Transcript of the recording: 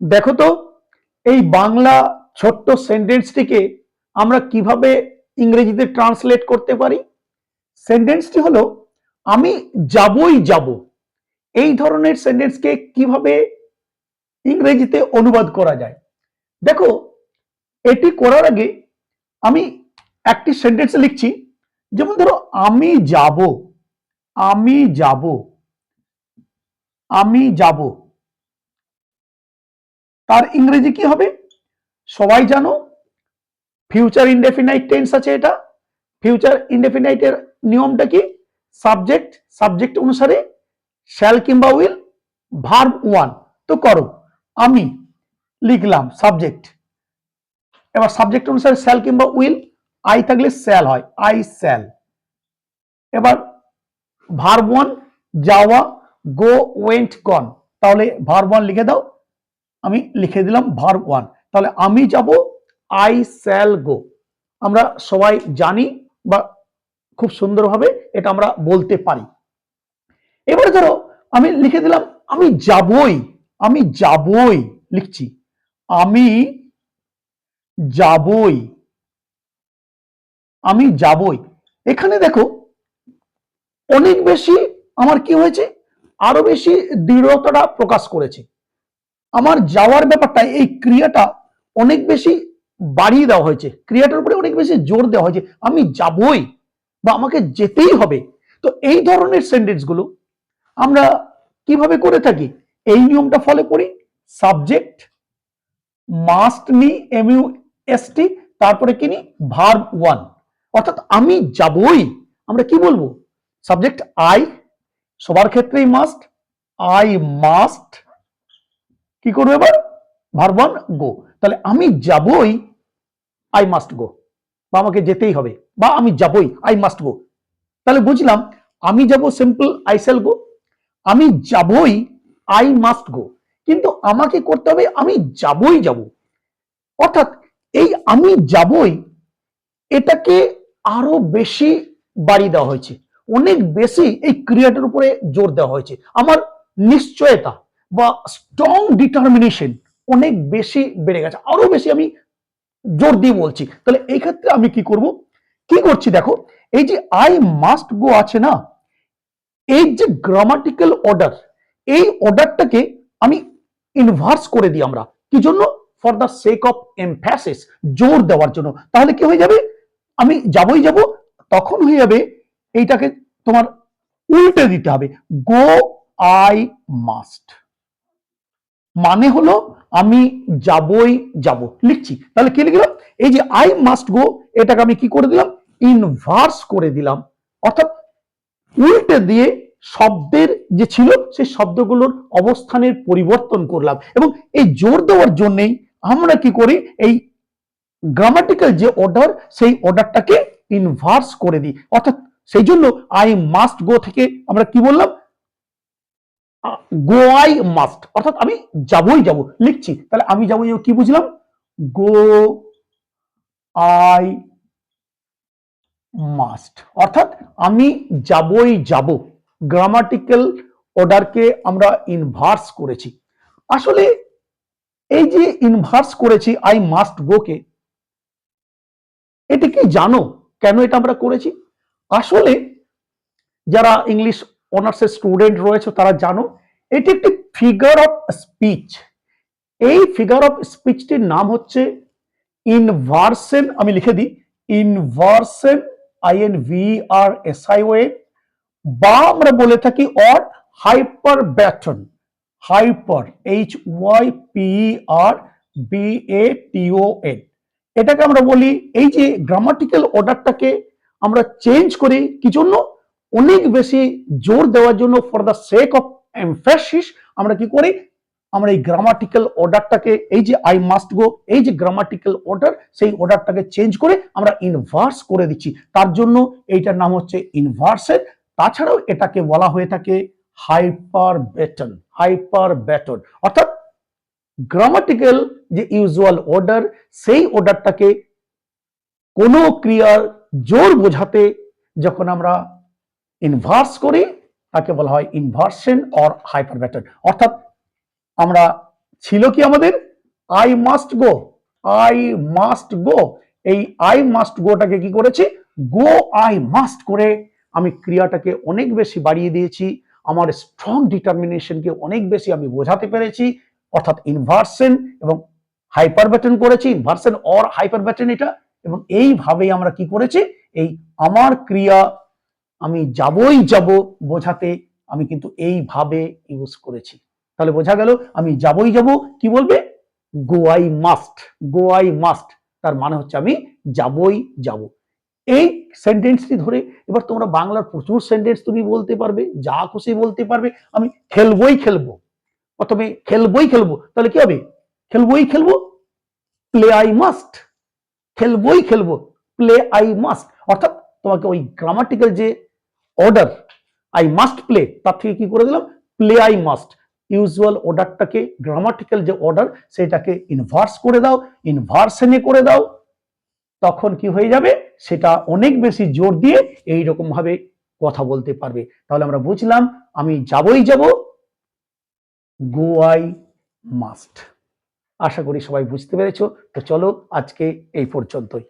দেখো তো, এই বাংলা ছোট্ট সেন্টেন্সটিকে আমরা কীভাবে ইংরেজিতে ট্রান্সলেট করতে পারি? সেন্টেন্সটি হলো, আমি যাবই যাব। এই ধরনের সেন্টেন্সকে কীভাবে ইংরেজিতে অনুবাদ করা যায়? দেখো, এটি করার আগে আমি একটি সেন্টেন্স লিখছি, যেমন ধরো, আমি যাব আমি যাব আমি যাব। তার ইংরেজি কি হবে? সবাই জানো ফিউচার ইনডেফিনাইট টেন্স আছে এটা। ফিউচার ইনডেফিনাইটের নিয়মটা কি? সাবজেক্ট সাবজেক্ট অনুসারে শ্যাল কিংবা উইল ভার্ব ওয়ান তো করো, আমি লিখলাম সাবজেক্ট এবার সাবজেক্ট অনুসারে শ্যাল কিংবা উইল আই থাকলে স্যাল হয় আই স্যাল এবার ভার্ব ওয়ান যাওয়া গো ওয়েন্ট গন তাহলে ভার্ব ওয়ান লিখে দাও আমি লিখে দিলাম ভার্ব ওয়ান তাহলে আমি যাব আই স্যাল গো আমরা সবাই জানি বা খুব সুন্দরভাবে এটা আমরা বলতে পারি। এবারে ধরো, আমি লিখে দিলাম, আমি যাবই আমি যাবই লিখছি। আমি যাবই আমি যাবই। এখানে দেখো, অনেক বেশি আমার কি হয়েছে? আরও বেশি দৃঢ়তাটা প্রকাশ করেছে। আমার যাওয়ার ব্যাপারটা এই ক্রিয়াটা অনেক বেশি বাড়িয়ে দেওয়া হয়েছে। ক্রিয়াটার উপরে অনেক বেশি জোর দেওয়া হয়েছে। আমি যাবই বা আমাকে যেতেই হবে। তো এই ধরনের সেন্টেন্সগুলো আমরা কীভাবে করে থাকি? এই নিয়মটা ফলো করি। সাবজেক্ট মাস্ট নি এম ইউ এস টি তারপরে কি নি ভার্ব ওয়ান অর্থাৎ আমি যাবই। আমরা কি বলব? সাবজেক্ট আই সবার ক্ষেত্রেই মাস্ট আই মাস্ট কি করব এবার? ভার্ব ওয়ান গো তাহলে আমি যাবই আই মাস্ট গো বা আমাকে যেতেই হবে, বা আমি যাবই আই মাস্ট গো তাহলে বুঝলাম, আমি যাব সিম্পল আই সেল গো আমি যাবই আই মাস্ট গো কিন্তু আমাকে করতে হবে, আমি যাবই যাব। অর্থাৎ এই আমি যাবই, এটাকে আরও বেশি বাড়িয়ে দেওয়া হয়েছে। অনেক বেশি এই ক্রিয়াটার উপরে জোর দেওয়া হয়েছে। আমার নিশ্চয়তা বা স্ট্রং ডিটারমিনেশন অনেক বেশি বেড়ে গেছে। আরও বেশি আমি জোর দিয়ে বলছি। তাহলে এই ক্ষেত্রে আমি কি করব? কি করছি দেখো, এই যে আই মাস্ট গো আছে না, এই যে গ্রামাটিক্যাল অর্ডার এই অর্ডারটাকে আমি ইনভার্স করে দিই আমরা। কি জন্য? For the sake of emphasis জোর দেওয়ার জন্য। তাহলে কি হয়ে যাবে? আমি যাবই যাব, তখন হয়ে যাবে এইটাকে তোমার উল্টে দিতে হবে। গো আই মাস্ট মানে হলো আমি যাবই যাব। লিখছি। তাহলে কি লিখলাম? এই যে আই মাস্ট গো এটাকে আমি কি করে দিলাম? ইনভার্স করে দিলাম। অর্থাৎ উল্টে দিয়ে শব্দের যে ছিল, সেই শব্দগুলোর অবস্থানের পরিবর্তন করলাম। এবং এই জোর দেওয়ার জন্যেই আমরা কি করি? এই গ্রামাটিক্যাল যে অর্ডার সেই অর্ডারটাকে ইনভার্স করে দিই। অর্থাৎ সেই জন্য আই মাস্ট গো থেকে আমরা কি বললাম? গো আই মাস্ট অর্থাৎ আমি যাবই যাব, লিখছি। তাহলে আমি যাব কি বুঝলাম? গো আই মাস্ট অর্থাৎ আমি যাবই যাব। গ্রামাটিক্যাল অর্ডারকে আমরা ইনভার্স করেছি। আসলে এই যে ইনভার্স করেছি আই মাস্ট গোকে এটি কি জানো? কেন এটা আমরা করেছি? আসলে যারা ইংলিশ অনার্সের স্টুডেন্ট রয়েছে, তারা জানো এটি একটি ফিগার অফ স্পিচ এই ফিগার অফ স্পিচটির নাম হচ্ছে ইনভার্সেন আমি লিখে দিই inversion I N V R S I O বা আমরা বলে থাকি or hyperbaton hyper H Y P R B A T O N এটাকে আমরা বলি, এই যে গ্রামাটিক্যাল অর্ডারটাকে আমরা চেঞ্জ করি, কি জন্য? অনেক বেশি জোর দেওয়ার জন্য for the sake of emphasis আমরা কি করি? আমরা এই গ্রামাটিক্যাল অর্ডারটাকে এই যে আই মাস্ট গো এই যে গ্রামাটিক্যাল অর্ডার সেই অর্ডারটাকে চেঞ্জ করে আমরা ইনভার্স করে দিচ্ছি। তার জন্য এইটার নাম হচ্ছে ইনভার্সের তাছাড়াও এটাকে বলা হয়ে থাকে হাইপার বেটন হাইপার ব্যাটন অর্থাৎ গ্রামাটিক্যাল যে ইউজুয়াল অর্ডার সেই অর্ডারটাকে কোনো ক্রিয়ার জোর বোঝাতে যখন আমরা ইনভার্স করি, তাকে বলা হয় ইনভার্সন অর হাইপার ব্যাটন অর্থাৎ আমরা ছিল কি আমাদের? I must go I must go এই আই মাস্ট গোটাকে কি করেছি? গো আই মাস্ট করে আমি ক্রিয়াটাকে অনেক বেশি বাড়িয়ে দিয়েছি, আমার স্ট্রং ডিটারমিনেশনকে অনেক বেশি আমি বোঝাতে পেরেছি, অর্থাৎ ইনভার্সন এবং হাইপার ব্যাটন করেছি ইনভার্সন অর হাইপার ব্যাটন এটা। এবং এইভাবেই আমরা কি করেছি? এই আমার ক্রিয়া আমি যাবই যাব বোঝাতে আমি কিন্তু এইভাবে ইউজ করেছি। তাহলে বোঝা গেল আমি যাবই যাব, কি বলবে? Go I must go I must তার মানে হচ্ছে আমি যাবই যাব। এই সেন্টেন্সটি ধরে এবার তোমরা বাংলার প্রচুর সেন্টেন্স তুমি বলতে পারবে, যা খুশি বলতে পারবে, আমি খেলবই খেলব। প্রথমে খেলবই খেলব, তাহলে কি হবে? খেলবই খেলব? প্লে আই মাস্ট খেলবই খেলব। প্লে আই মাস্ট অর্থাৎ তোমাকে ওই গ্রামাটিক্যাল যে অর্ডার আই মাস্ট প্লে তার থেকে কি করে দিলাম? প্লে আই মাস্ট ইউজুয়াল অর্ডারটাকে গ্রামাটিক্যাল যে অর্ডার সেটাকে ইনভার্স করে দাও ইনভার্সনে করে দাও। তখন কি হয়ে যাবে? সেটা অনেক বেশি জোর দিয়ে এই রকম ভাবে কথা বলতে পারবে। তাহলে আমরা বুঝলাম, আমি যাবই যাব। গো আই মাস্ট আশা করি সবাই বুঝতে পেরেছ। তো চলো আজকে এই পর্যন্তই।